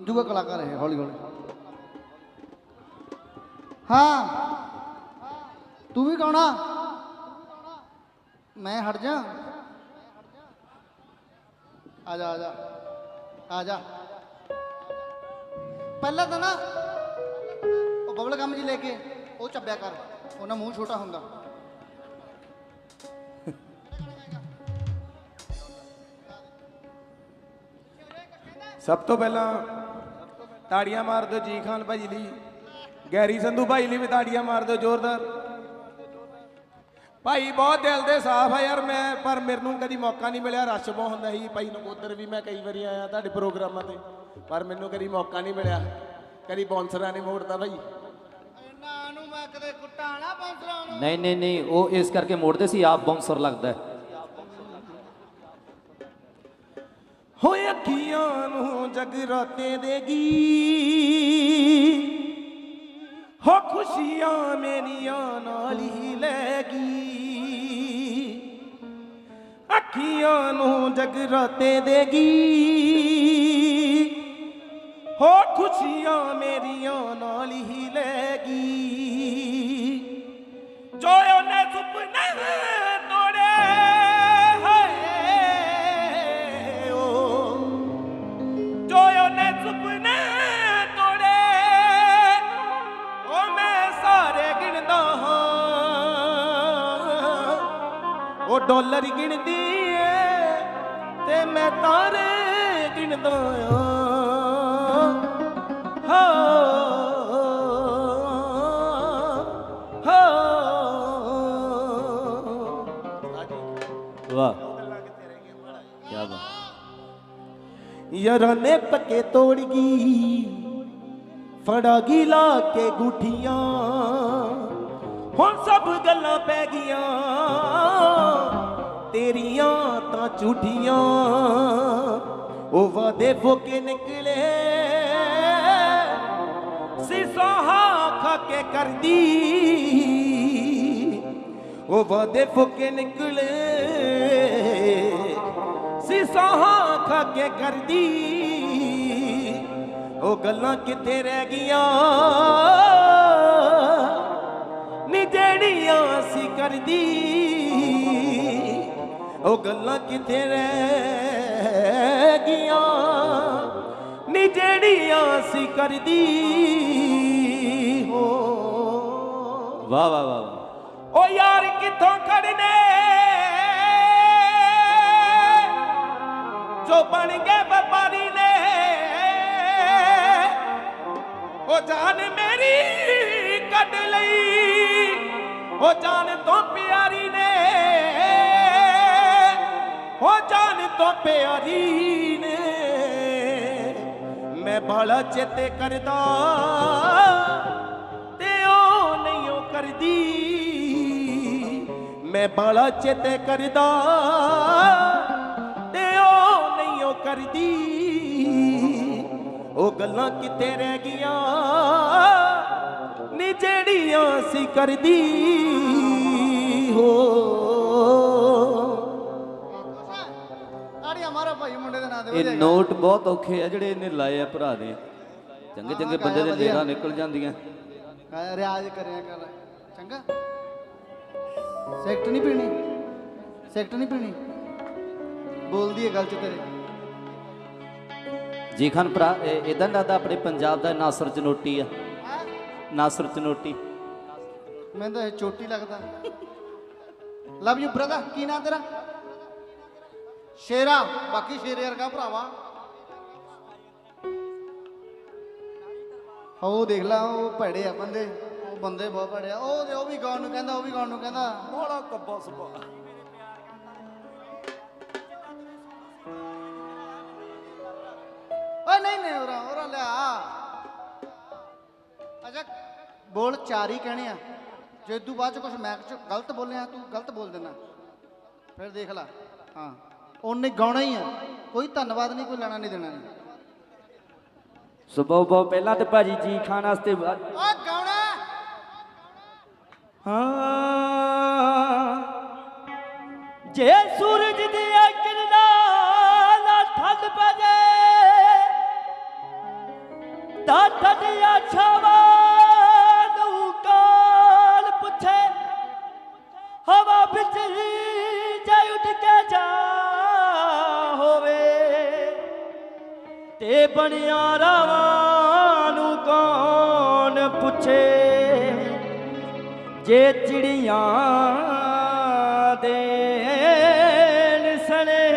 ਦੂਗਾ ਕਲਾਕਾਰ ਹੈ ਹੌਲੀ ਹੌਲੀ। ਹਾਂ। ਤੂੰ ਵੀ ਗਾਉਣਾ। ਮੈਂ ਹਟ ਜਾ। ਆ ਜਾ ਆ ਜਾ। ਆ ਜਾ। ਪਹਿਲਾਂ ਤਾਂ ਨਾ, ਉਹ ਬਬਲ ਗਮ ਜੀ ਲੈ ਕੇ ਉਹ ਚੱਬਿਆ ਕਰ। ਉਹਨਾਂ ਮੂੰਹ ਛੋਟਾ ਹੁੰਦਾ। ਸਭ ਤੋਂ ਪਹਿਲਾਂ ਤਾੜੀਆਂ ਮਾਰ ਦਿਓ ਜੀ ਖਾਨ ਭਾਈ ਲਈ। ਗੈਰੀ ਸੰਧੂ ਭਾਈ ਲਈ ਵੀ ਤਾੜੀਆਂ ਮਾਰ ਦਿਓ ਜ਼ੋਰਦਾਰ। ਭਾਈ ਬਹੁਤ ਦਿਲ ਦੇ ਸਾਫ਼ ਆ ਯਾਰ ਮੈਂ ਪਰ ਮੈਨੂੰ ਕਦੀ ਮੌਕਾ ਨਹੀਂ ਮਿਲਿਆ। ਰਸ਼ ਬਹੁਤ ਹੁੰਦਾ ਸੀ। ਭਾਈ ਨਕੋਦਰ ਵੀ ਮੈਂ ਕਈ ਵਾਰੀ ਆਇਆ ਤੁਹਾਡੇ ਪ੍ਰੋਗਰਾਮਾਂ ਤੇ ਪਰ ਮੈਨੂੰ ਕਦੀ ਮੌਕਾ ਨਹੀਂ ਮਿਲਿਆ। ਕਦੀ ਬੌਂਸਰਾਂ ਨਹੀਂ ਮੋੜਦਾ ਭਾਈ। ਇਹਨਾਂ ਨੂੰ ਮੈਂ ਕਦੇ ਕੁੱਟਾਂ ਨਾ ਨੂੰ। ਨਹੀਂ ਨਹੀਂ ਨਹੀਂ ਉਹ ਇਸ ਕਰਕੇ ਮੋੜਦੇ ਸੀ ਆਪ ਬਾਉਂਸਰ ਲੱਗਦਾ ਹੋਏ ਅੱਖੀਆਂ ਨੂੰ ਜਗਰਾਤੇ ਦੇਗੀ ਹੋ ਖੁਸ਼ੀਆਂ ਮੇਰੀਆਂ ਨਾਲ ਹੀ ਲੈਗੀ ਅੱਖੀਆਂ ਨੂੰ ਜਗਰਾਤੇ ਦੇਗੀ ਹੋ ਖੁਸ਼ੀਆਂ ਮੇਰੀਆਂ ਨਾਲ ਹੀ ਲੈਗੀ ਜੋ ਡਾਲਰ ਗਿਣਦੀ ਏ, ਤੇ ਮੈਂ ਤਾਰੇ ਗਿਣਦਾ ਆ। ਹਾਂ ਵਾਹ। ਕੀ ਬਾਤ। ਯਾਰਾਂ ਨੇ ਪੱਕੇ ਤੋੜ ਗਈ ਫੜਾ ਗੀ ਲਾ ਕੇ ਗੁੱਠੀਆਂ। ਹੁਣ ਸਭ ਗੱਲਾਂ ਪੈ ਗਈਆਂ। ਤੇਰੀਆਂ ਤਾਂ ਝੂਠੀਆਂ, ਉਹ ਵਾਦੇ ਫੋਕੇ ਨਿਕਲੇ। ਸਿਸਾਹਾ ਖਾ ਕੇ ਕਰਦੀ, ਉਹ ਵਾਦੇ ਫੋਕੇ ਨਿਕਲੇ। ਸਿਸਾਹਾਂ ਖਾ ਕੇ ਕਰਦੀ, ਉਹ ਗੱਲਾਂ ਕਿੱਥੇ ਰਹਿ ਗਈਆਂ। ਨੀ ਜਿਹੜੀਆਂ ਸੀ ਕਰਦੀ। ਉਹ ਗੱਲਾਂ ਕਿੱਥੇ ਰਹਿ ਗਈਆਂ? ਨੀ ਜਿਹੜੀਆਂ ਸੀ ਕਰਦੀ ਹੋ। ਵਾਹ ਵਾਹ ਵਾਹ। ਓ ਯਾਰ ਕਿੱਥੋਂ ਖੜਨੇ ਜੋ ਬਣ ਗਏ ਵਪਾਰੀ ਨੇ। ਓ ਜਾਨ ਮੇਰੀ ਕੱਢ ਲਈ। ਬਾਲਾ ਚੇਤੇ ਕਰਦਾ, ਤੇ ਉਹ ਨਹੀਂ ਉਹ ਕਰਦੀ। ਮੈਂ ਬਾਲਾ ਚੇਤੇ ਕਰਦਾ, ਤੇ ਉਹ ਨਹੀਂ ਉਹ ਕਰਦੀ। ਉਹ ਗੱਲਾਂ ਕਿੱਥੇ ਰਹਿ ਗਈਆਂ, ਨੀ ਜਿਹੜੀਆਂ ਸੀ ਕਰਦੀ। ਹੋ ਇਹ ਨੋਟ ਬਹੁਤ ਔਖੇ ਆ ਜਿਹੜੇ ਇਹਨੇ ਲਾਏ ਆ ਭਰਾ ਦੇ। ਚੰਗੇ ਚੰਗੇ ਬੰਦੇ ਦੇ। ਲੇਰਾਂ ਨਿਕਲ ਜਾਂਦੀਆਂ। ਰਿਆਜ਼ ਕਰਿਆ ਕਰ। ਚੰਗਾ। ਸੈਕਟ ਨਹੀਂ ਪੀਣੀ। ਸੈਕਟ ਨਹੀਂ ਪੀਣੀ। ਬੋਲਦੀ ਹੈ ਗੱਲ ਚ ਤੇਰੇ। ਜੀ ਖਾਨ ਭਰਾ ਇਦਾਂ ਲੱਗਦਾ ਆਪਣੇ ਪੰਜਾਬ ਦਾ ਨਾਸਰ ਚਨੋਟੀ ਆ? ਨਾਸਰ ਚਨੋਟੀ। ਮੈਨੂੰ ਤਾਂ ਇਹ ਚੋਟੀ ਲੱਗਦਾ। ਲਵ ਯੂ ਬ੍ਰਦਰ ਕੀ ਨਾਂ ਤੇਰਾ? ਸ਼ੇਰਾ ਬਾਕੀ ਸ਼ੇਰੇ ਵਰਗਾ ਭਰਾਵਾ। ਉਹ ਦੇਖ ਲਾ ਉਹ ਭੜੇ ਆ ਬੰਦੇ। ਉਹ ਬੰਦੇ ਬਹੁਤ ਭੜੇ ਆ। ਉਹ ਤੇ ਉਹ ਵੀ ਗਾਉਣ ਨੂੰ ਕਹਿੰਦਾ ਉਹ ਵੀ ਗਾਉਣ ਨੂੰ ਕਹਿੰਦਾ। ਬੋਲਾ ਕੱਬਾ ਸੁਬਾ ਓਏ ਨਹੀਂ ਨਹੀਂ ਉਰਾ ਉਰਾ ਲਿਆ। ਅੱਛਾ ਬੋਲ ਚਾਰ ਹੀ ਕਹਿਣੇ ਆ। ਜੇ ਤੂੰ ਬਾਅਦ ਚ ਕੁਝ ਮੈਂ ਚ ਗਲਤ ਬੋਲਿਆ ਤੂੰ ਗਲਤ ਬੋਲ ਦੇਣਾ। ਫਿਰ ਦੇਖ ਲੈ। ਹਾਂ। ਉਹਨੇ ਗਾਉਣਾ ਹੀ ਆ। ਕੋਈ ਧੰਨਵਾਦ ਨਹੀਂ ਕੋਈ ਲੈਣਾ ਨਹੀਂ ਦੇਣਾ ਨਹੀਂ। ਸੁਬਹ ਬਹੁਤ ਪਹਿਲਾਂ ਤੇ ਭਾਜੀ ਜੀ ਖਾਨ ਵਾਸਤੇ ਓ ਗਾਉਣਾ। ਹਾਂ। ਜੇ ਸੂਰਜ ਦੀਆਂ ਕਿਰਨਾਂ ਨਾਲ ਠੰਡ ਪੈ ਜਾਏ ਤਾਂ ਠੰਡੀਆਂ ਛਾਵਾਂ ਨੂੰ ਕਾਲ ਪੁੱਛੇ। ਹਵਾ ਵਿੱਚ ਤੇ ਬਣਿਆ ਰਾਵਾਂ ਨੂੰ ਕੌਣ ਪੁੱਛੇ? ਜੇ ਚਿੜੀਆਂ ਦੇ ਸਣੇ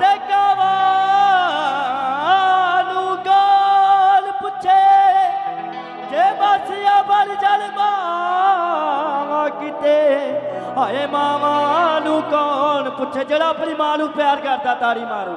ਤੇ ਗਾਵਾਂ ਨੂੰ ਗਾਲ ਪੁੱਛੇ? ਜੇ ਬਸਿਆ ਬਲ ਜਲ ਮਾਵਾ ਕਿਤੇ, ਹਾਏ ਮਾਵਾ ਨੂੰ ਕੌਣ ਪੁੱਛੇ? ਜਿਹੜਾ ਆਪਣੀ ਮਾਂ ਨੂੰ ਪਿਆਰ ਕਰਦਾ, ਤਾੜੀ ਮਾਰੂ।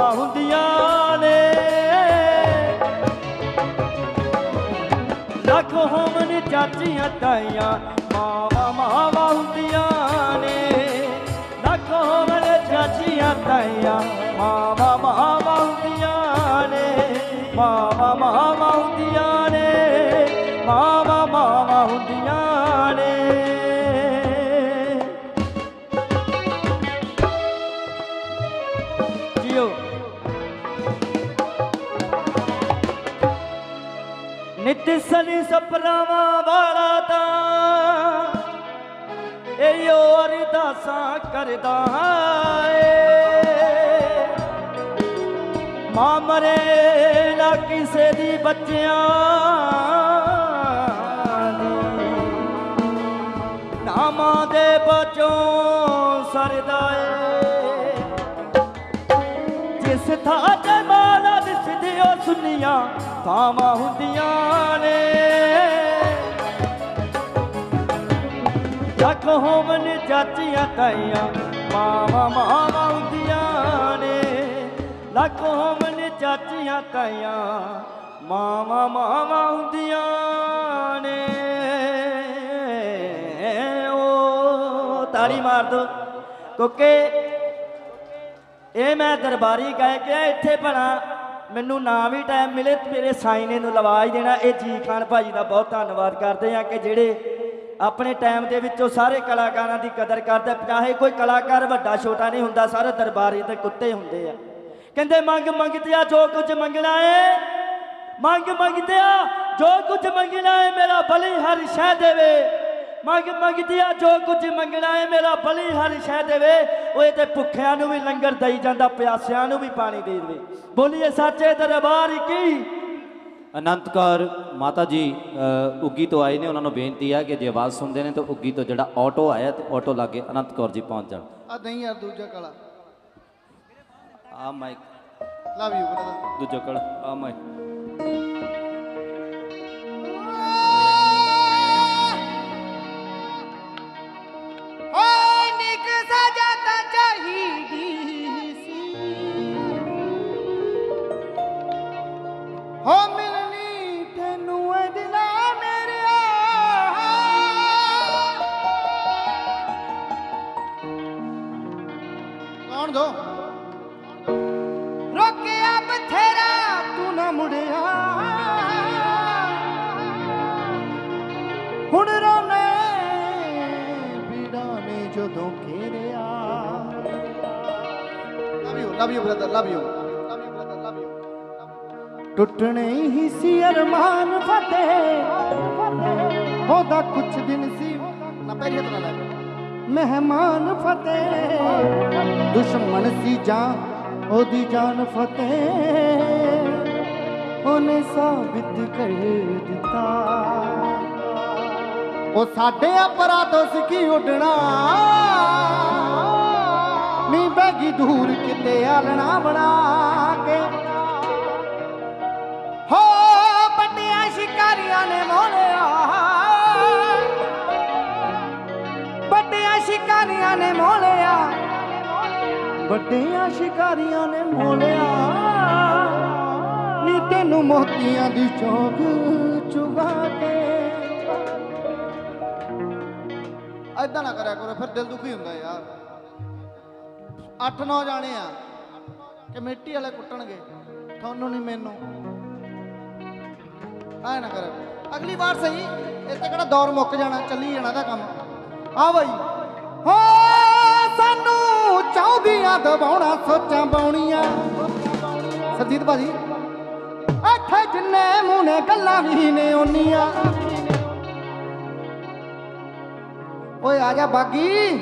ਸ਼ਾਮਾਂ ਹੁੰਦੀਆਂ ਨੇ। ਲੱਖ ਹੋਮਨ ਚਾਚੀਆਂ ਤਾਈਆਂ, ਮਾਵਾ ਮਾਵਾ ਹੁੰਦੀਆਂ ਨੇ। ਲੱਖ ਹੋਮਨ ਚਾਚੀਆਂ ਤਾਈਆਂ, ਮਾਵਾ ਮਾਵਾ ਹੁੰਦੀਆਂ ਨੇ। ਮਾਵਾ ਮਾਵਾ ਹੁੰਦੀਆਂ ਨੇ, ਮਾਵਾ ਮਾਵਾ ਹੁੰਦੀਆਂ ਨੇ। ਨਿਤ ਸਨੀ ਸਪਨਾਵਾਂ ਵਾਲਾ ਤਾਂ ਇਹੋ ਅਰਦਾਸਾਂ ਕਰਦਾ ਏ। ਮਾਂ ਮਰੇ ਨਾ ਕਿਸੇ ਦੀ ਬੱਚਿਆਂ ਦੀ। ਨਾ ਮਾਂ ਦੇ ਬਚੋਂ ਸਰਦਾ ਏ। ਜਿਸ ਥਾਂ ਤੇ ਮਾਲਾ ਦਿਸਦੀ ਉਹ ਸੁਨੀਆਂ ਥਾਵਾਂ ਹੁੰਦੀਆਂ ਨੇ। ਲੱਖ ਹੋਵਨ ਚਾਚੀਆਂ ਤਾਈਆਂ, ਮਾਵਾਂ ਮਾਵਾਂ ਹੁੰਦੀਆਂ ਨੇ। ਲੱਖ ਹੋਵਨ ਚਾਚੀਆਂ ਤਾਈਆਂ, ਮਾਵਾਂ ਮਾਵਾਂ ਹੁੰਦੀਆਂ ਨੇ। ਓ ਤਾੜੀ ਮਾਰ ਦੋ। ਕਿਉਂਕਿ ਇਹ ਮੈਂ ਦਰਬਾਰੀ ਕਹਿ ਕੇ ਇੱਥੇ ਬਣਾ ਮੈਨੂੰ ਨਾ ਵੀ ਟਾਈਮ ਮਿਲੇ ਤੇ ਮੇਰੇ ਸਾਈਨੇ ਨੂੰ ਲਵਾਜ਼ ਦੇਣਾ। ਇਹ ਜੀ ਖਾਨ ਭਾਜੀ ਦਾ ਬਹੁਤ ਧੰਨਵਾਦ ਕਰਦੇ ਆ ਕਿ ਜਿਹੜੇ ਆਪਣੇ ਟਾਈਮ ਦੇ ਵਿੱਚੋਂ ਸਾਰੇ ਕਲਾਕਾਰਾਂ ਦੀ ਕਦਰ ਕਰਦੇ। ਚਾਹੇ ਕੋਈ ਕਲਾਕਾਰ ਵੱਡਾ, ਛੋਟਾ ਨਹੀਂ ਹੁੰਦਾ, ਸਾਰੇ ਦਰਬਾਰੀ ਤੇ ਕੁੱਤੇ ਹੁੰਦੇ ਆ। ਕਹਿੰਦੇ, ਮੰਗ ਮੰਗਦੇ ਆ ਜੋ ਕੁਝ ਮੰਗਣਾ ਏ, ਮੰਗ ਮੰਗਦੇ ਆ ਜੋ ਕੁਝ ਮੰਗਣਾ ਏ, ਮੇਰਾ ਬਲੀ ਹਰ ਸ਼ੈ ਦੇਵੇ। ਮੰਗ ਮੰਗਦਿਆ ਜੋ ਕੁਝ ਮੰਗਣਾ ਏ ਮੇਰਾ ਬਲੀ ਹਰ ਸ਼ੈ ਦੇਵੇ। ਓਏ ਤੇ ਭੁੱਖਿਆਂ ਨੂੰ ਵੀ ਲੰਗਰ ਦਈ ਜਾਂਦਾ ਪਿਆਸਿਆਂ ਨੂੰ ਵੀ ਪਾਣੀ ਦੇ ਦੇਵੇ। ਬੋਲੀਏ ਸੱਚੇ ਦਰਬਾਰ ਕੀ? ਅਨੰਤ ਕੌਰ ਮਾਤਾ ਜੀ ਉੱਗੀ ਤੋਂ ਆਏ ਨੇ ਉਹਨਾਂ ਨੂੰ ਬੇਨਤੀ ਹੈ ਕਿ ਜੇ ਆਵਾਜ਼ ਸੁਣਦੇ ਨੇ ਤਾਂ ਉੱਗੀ ਤੋਂ ਜਿਹੜਾ ਆਟੋ ਆਇਆ ਤੇ ਆਟੋ ਲਾਗੇ ਅਨੰਤ ਕੌਰ ਜੀ ਪਹੁੰਚ ਜਾਣ। ਆ ਨਹੀਂ ਯਾਰ ਦੂਜਾ ਕਾਲਾ। ਆ ਮਾਈਕ ਲਵ ਯੂ ਬ੍ਰਦਰ ਦੂਜਾ ਕਲ ਆ mike love you brother love you. ਟੁੱਟਣੇ ਹੀ ਸੀ ਅਰਮਾਨ ਫਤਿਹ। ਉਹਦਾ ਕੁਛ ਦਿਨ ਸੀ। ਨਾ ਪਹਿਲੀ ਨਾਲ ਲੈ ਮਹਿਮਾਨ ਫਤਿਹ। ਦੁਸ਼ਮਣ ਸੀ ਜਾਂ ਉਹਦੀ ਜਾਨ ਫਤਿਹ। ਉਹਨੇ ਸਾਬਿਤ ਕਰ ਦਿੱਤਾ। ਉਹ ਸਾਡੇ ਅਪਰਾਧੋਂ ਸਿੱਖੀ ਉੱਡਣਾ। ਦੀ ਦੂਰ ਕਿਤੇ ਆਲਣਾ ਬਣਾ ਕੇ। ਹੋ ਪੱਟਿਆ ਸ਼ਿਕਾਰੀਆਂ ਨੇ ਮੋਲਿਆ ਪੱਟਿਆ ਸ਼ਿਕਾਰੀਆਂ ਨੇ ਮੋਲਿਆ ਵੱਡਿਆਂ ਸ਼ਿਕਾਰੀਆਂ ਨੇ ਮੋਲਿਆ ਨੀ ਤੈਨੂੰ ਮੋਤੀਆਂ ਦੀ ਚੌਕ ਚੁਗਾ ਕੇ। ਐਦਾਂ ਨਾ ਕਰਿਆ ਕਰੋ, ਫਿਰ ਦਿਲ ਦੁਖੀ ਹੁੰਦਾ ਯਾਰ। 8-9 ਜਾਣੇ ਆ। ਕਮੇਟੀ ਵਾਲੇ ਕੁੱਟਣਗੇ। ਤੁਹਾਨੂੰ ਨਹੀਂ, ਮੈਨੂੰ। ਐ ਨਾ ਕਰਿਆ ਅਗਲੀ ਵਾਰ ਸਹੀ। ਇੱਥੇ ਕਿਹੜਾ ਦੌਰ ਮੁੱਕ ਜਾਣਾ, ਚੱਲੀ ਜਾਣਾ ਦਾ ਕੰਮ। ਆ ਬਈ। ਹੋ, ਸਾਨੂੰ ਚਾਹੁੰਦੀਆਂ, ਦਬਾਉਣਾ, ਸੋਚਾਂ ਬਾਉਣੀਆਂ ਸਰਜੀਤ ਭਾਜੀ। ਇੱਥੇ ਜਿੰਨੇ ਮੂੰਹ ਗੱਲਾਂ ਵੀ ਨੇ ਓਨੀਆਂ। ਓਏ ਆ ਜਾ ਬਾਗੀ।